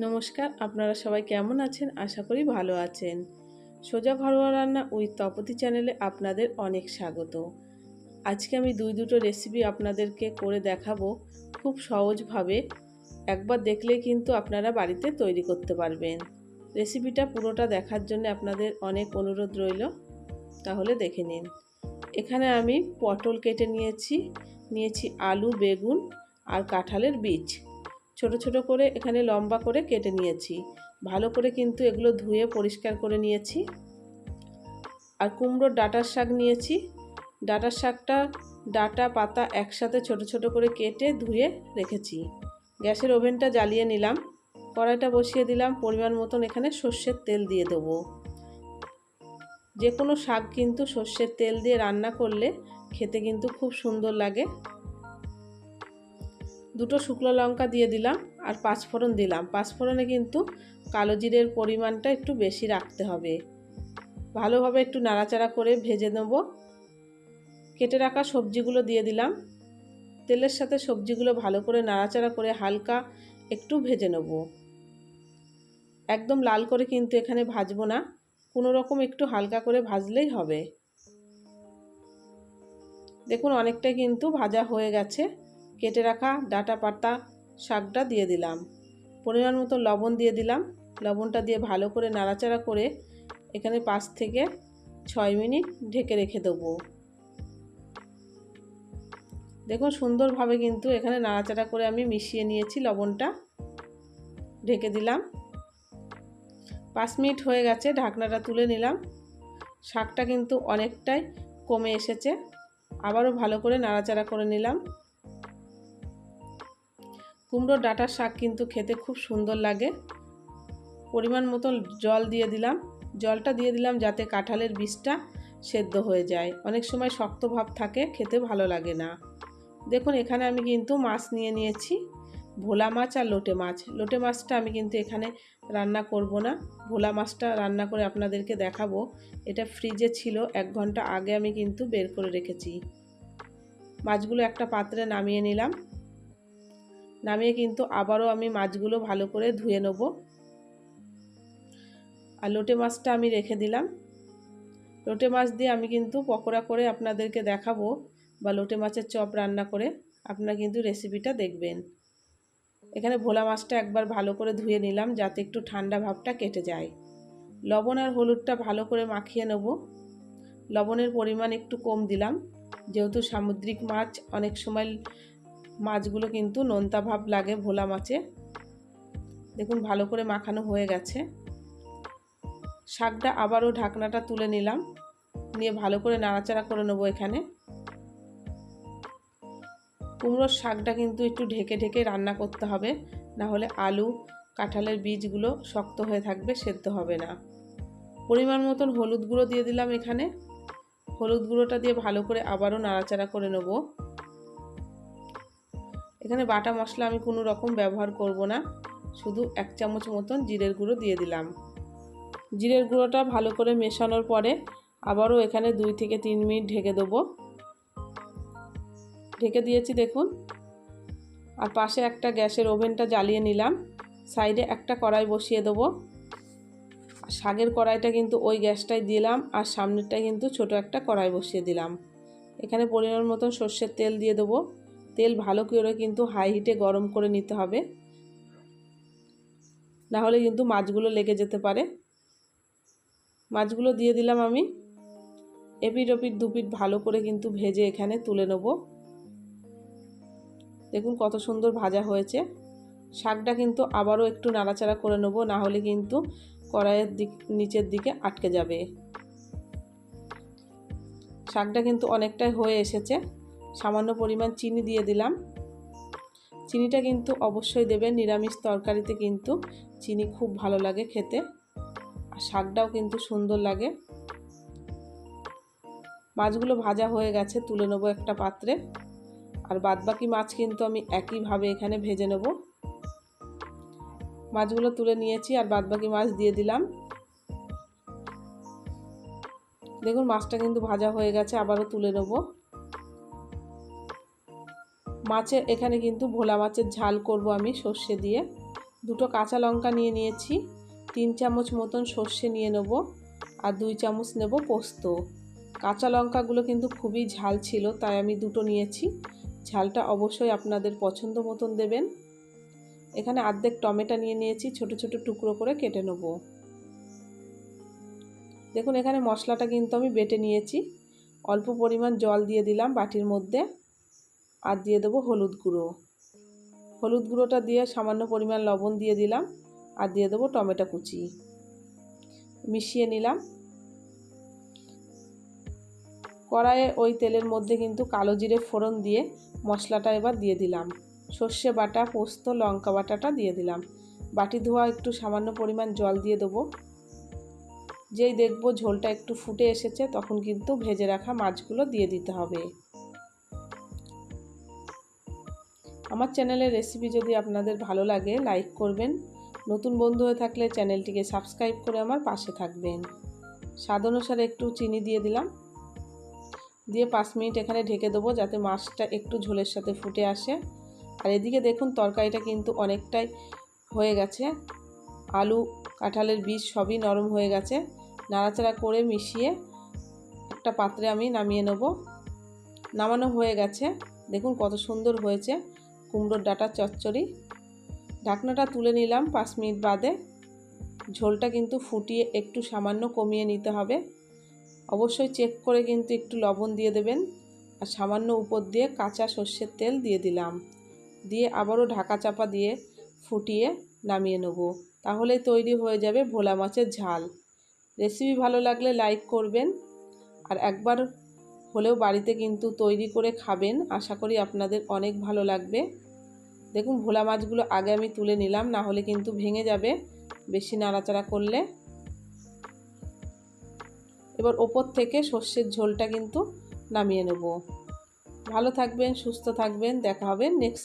নমস্কার, আপনারা সবাই কেমন আছেন? আশা করি ভালো আছেন। সোজা ঘরোয়া রান্না উইথ তপতি চ্যানেলে আপনাদের অনেক স্বাগত। আজকে আমি দুই দুটো রেসিপি আপনাদেরকে করে দেখাবো। খুব সহজভাবে। একবার দেখলে কিন্তু আপনারা বাড়িতে তৈরি করতে পারবেন। রেসিপিটা পুরোটা দেখার জন্য আপনাদের অনেক অনুরোধ রইল। তাহলে দেখে নিন। এখানে আমি পটল কেটে নিয়েছি। নিয়েছি আলু, বেগুন আর কাঁঠালের বীজ। ছোট ছোট করে এখানে লম্বা করে কেটে নিয়েছি। ভালো করে কিন্তু এগুলো ধুয়ে পরিষ্কার করে নিয়েছি। আর কুমড়োর ডাটার শাক নিয়েছি। ডাটার শাকটা ডাটা পাতা একসাথে ছোট ছোট করে কেটে ধুয়ে রেখেছি। গ্যাসের ওভেনটা জ্বালিয়ে নিলাম। কড়াইটা বসিয়ে দিলাম। পরিমাণ মতন এখানে সর্ষের তেল দিয়ে দেবো। যে কোনো শাক কিন্তু সর্ষের তেল দিয়ে রান্না করলে খেতে কিন্তু খুব সুন্দর লাগে। দুটো শুকনো লঙ্কা দিয়ে দিলাম আর পাঁচফোড়ন দিলাম। পাঁচফোড়নে কিন্তু কালো জিরের পরিমাণটা একটু বেশি রাখতে হবে। ভালোভাবে একটু নাড়াচাড়া করে ভেজে নেব। কেটে রাখা সবজিগুলো দিয়ে দিলাম। তেলের সাথে সবজিগুলো ভালো করে নাড়াচাড়া করে হালকা একটু ভেজে নেব। একদম লাল করে কিন্তু এখানে ভাজবো না। কোনো রকম একটু হালকা করে ভাজলেই হবে। দেখুন অনেকটাই কিন্তু ভাজা হয়ে গেছে। কেটে রাখা ডাটা পাতা, শাকটা দিয়ে দিলাম। পরিমাণ মতো লবণ দিয়ে দিলাম। লবণটা দিয়ে ভালো করে নাড়াচাড়া করে এখানে পাঁচ থেকে ছয় মিনিট ঢেকে রেখে দেবো। দেখুন, সুন্দরভাবে কিন্তু এখানে নাড়াচাড়া করে আমি মিশিয়ে নিয়েছি লবণটা। ঢেকে দিলাম। পাঁচ মিনিট হয়ে গেছে, ঢাকনাটা তুলে নিলাম। শাকটা কিন্তু অনেকটাই কমে এসেছে। আবারও ভালো করে নাড়াচাড়া করে নিলাম। কুমড়োর ডাটার শাক কিন্তু খেতে খুব সুন্দর লাগে। পরিমাণ মতো জল দিয়ে দিলাম। জলটা দিয়ে দিলাম যাতে কাঁঠালের বীজটা সেদ্ধ হয়ে যায়। অনেক সময় শক্ত ভাব থাকে, খেতে ভালো লাগে না। দেখুন, এখানে আমি কিন্তু মাছ নিয়ে নিয়েছি। ভোলা মাছ আর লোটে মাছ। লোটে মাছটা আমি কিন্তু এখানে রান্না করব না। ভোলা মাছটা রান্না করে আপনাদেরকে দেখাবো। এটা ফ্রিজে ছিল, এক ঘণ্টা আগে আমি কিন্তু বের করে রেখেছি। মাছগুলো একটা পাত্রে নামিয়ে নিলাম। নামিয়ে কিন্তু আবারও আমি মাছগুলো ভালো করে ধুয়ে নেব। আর লোটে মাছটা আমি রেখে দিলাম। লোটে মাছ দিয়ে আমি কিন্তু পকোড়া করে আপনাদেরকে দেখাবো বা লোটে মাছের চপ রান্না করে আপনারা কিন্তু রেসিপিটা দেখবেন। এখানে ভোলা মাছটা একবার ভালো করে ধুয়ে নিলাম যাতে একটু ঠান্ডা ভাবটা কেটে যায়। লবণ আর হলুদটা ভালো করে মাখিয়ে নেব। লবণের পরিমাণ একটু কম দিলাম। যেহেতু সামুদ্রিক মাছ, অনেক সময় মাছগুলো কিন্তু নোনতা ভাব লাগে ভোলা মাছে। দেখুন ভালো করে মাখানো হয়ে গেছে। শাকটা আবারও ঢাকনাটা তুলে নিলাম। নিয়ে ভালো করে নাড়াচাড়া করে নেব এখানে। কুমড়োর শাকটা কিন্তু একটু ঢেকে ঢেকে রান্না করতে হবে। না হলে আলু, কাঁঠালের বীজগুলো শক্ত হয়ে থাকবে, সেদ্ধ হবে না। পরিমাণ মতন হলুদ গুঁড়ো দিয়ে দিলাম এখানে। হলুদ গুঁড়োটা দিয়ে ভালো করে আবারও নাড়াচাড়া করে নেব। এখানে বাটা মশলা আমি কোনো রকম ব্যবহার করব না। শুধু এক চামচ মতন জিরের গুঁড়ো দিয়ে দিলাম। জিরের গুঁড়োটা ভালো করে মেশানোর পরে আবারও এখানে দুই থেকে তিন মিনিট ঢেকে দেবো। ঢেকে দিয়েছি দেখুন। আর পাশে একটা গ্যাসের ওভেনটা জ্বালিয়ে নিলাম। সাইডে একটা কড়াই বসিয়ে দেবো। শাগের কড়াইটা কিন্তু ওই গ্যাসটাই দিলাম আর সামনেরটাই কিন্তু ছোট একটা কড়াই বসিয়ে দিলাম। এখানে পরিমাণ মতন সর্ষের তেল দিয়ে দেবো। তেল ভালো করে কিন্তু হাই হিটে গরম করে নিতে হবে। না হলে কিন্তু মাছগুলো লেগে যেতে পারে। মাছগুলো দিয়ে দিলাম আমি। এপিট ওপিট দুপিট ভালো করে কিন্তু ভেজে এখানে তুলে নেব। দেখুন কত সুন্দর ভাজা হয়েছে। শাকটা কিন্তু আবারও একটু নাড়াচাড়া করে নেব না হলে কিন্তু কড়াইয়ের দিক, নিচের দিকে আটকে যাবে। শাকটা কিন্তু অনেকটাই হয়ে এসেছে। সামান্য পরিমাণ চিনি দিয়ে দিলাম। চিনিটা কিন্তু অবশ্যই দেবেন, নিরামিষ তরকারিতে কিন্তু চিনি খুব ভালো লাগে খেতে আর শাকটাও কিন্তু সুন্দর লাগে। মাছগুলো ভাজা হয়ে গেছে, তুলে নেব একটা পাত্রে। আর বাদবাকি মাছ কিন্তু আমি একইভাবে এখানে ভেজে নেব। মাছগুলো তুলে নিয়েছি আর বাদবাকি মাছ দিয়ে দিলাম। দেখুন মাছটা কিন্তু ভাজা হয়ে গেছে, আবারও তুলে নেব। মাছে এখানে কিন্তু ভোলা মাছের ঝাল করব আমি সর্ষে দিয়ে। দুটো কাঁচা লঙ্কা নিয়ে নিয়েছি, তিন চামচ মতন সর্ষে নিয়ে নেব আর দুই চামচ নেব পোস্ত। কাঁচা লঙ্কাগুলো কিন্তু খুবই ঝাল ছিল, তাই আমি দুটো নিয়েছি। ঝালটা অবশ্যই আপনাদের পছন্দ মতন দেবেন। এখানে অর্ধেক টমেটো নিয়ে নিয়েছি, ছোট ছোট টুকরো করে কেটে নেব। দেখুন, এখানে মশলাটা কিন্তু আমি বেটে নিয়েছি। অল্প পরিমাণ জল দিয়ে দিলাম বাটির মধ্যে। আর দিয়ে দেবো হলুদ গুঁড়ো। হলুদ গুঁড়োটা দিয়ে সামান্য পরিমাণ লবণ দিয়ে দিলাম আর দিয়ে দেবো টমেটো কুচি। মিশিয়ে নিলাম। কড়াইয়ে ওই তেলের মধ্যে কিন্তু কালো জিরে ফোড়ন দিয়ে মশলাটা এবার দিয়ে দিলাম। সর্ষে বাটা, পোস্ত, লঙ্কা বাটাটা দিয়ে দিলাম। বাটি ধোয়া একটু সামান্য পরিমাণ জল দিয়ে দেবো। যেই দেখব ঝোলটা একটু ফুটে এসেছে তখন কিন্তু ভেজে রাখা মাছগুলো দিয়ে দিতে হবে। আমার চ্যানেলের রেসিপি যদি আপনাদের ভালো লাগে লাইক করবেন। নতুন বন্ধু হয়ে থাকলে চ্যানেলটিকে সাবস্ক্রাইব করে আমার পাশে থাকবেন। স্বাদ অনুসারে একটু চিনি দিয়ে দিলাম। দিয়ে পাঁচ মিনিট এখানে ঢেকে দেবো যাতে মাছটা একটু ঝোলের সাথে ফুটে আসে। আর এদিকে দেখুন, তরকারিটা কিন্তু অনেকটাই হয়ে গেছে। আলু, কাঁঠালের বীজ সবই নরম হয়ে গেছে। নাড়াচাড়া করে মিশিয়ে একটা পাত্রে আমি নামিয়ে নেব। নামানো হয়ে গেছে। দেখুন কত সুন্দর হয়েছে। কুমড়োর ডাটা চচ্চড়ি। ঢাকনাটা তুলে নিলাম পাঁচ মিনিট বাদে। ঝোলটা কিন্তু ফুটিয়ে একটু সামান্য কমিয়ে নিতে হবে। অবশ্যই চেক করে কিন্তু একটু লবণ দিয়ে দেবেন। আর সামান্য উপর দিয়ে কাঁচা সর্ষের তেল দিয়ে দিলাম। দিয়ে আবারও ঢাকা চাপা দিয়ে ফুটিয়ে নামিয়ে নেব। তাহলে তৈরি হয়ে যাবে ভোলা মাছের ঝাল। রেসিপি ভালো লাগলে লাইক করবেন। আর একবার হলেও বাড়িতে কিন্তু তৈরি করে খাবেন। আশা করি আপনাদের অনেক ভালো লাগবে। দেখুন, ভোলা মাছগুলো আগে আমি তুলে নিলাম, না হলে কিন্তু ভেঙে যাবে বেশি নাড়াচাড়া করলে। এবার ওপর থেকে সর্ষের ঝোলটা কিন্তু নামিয়ে নেব। ভালো থাকবেন, সুস্থ থাকবেন, দেখা হবে নেক্সট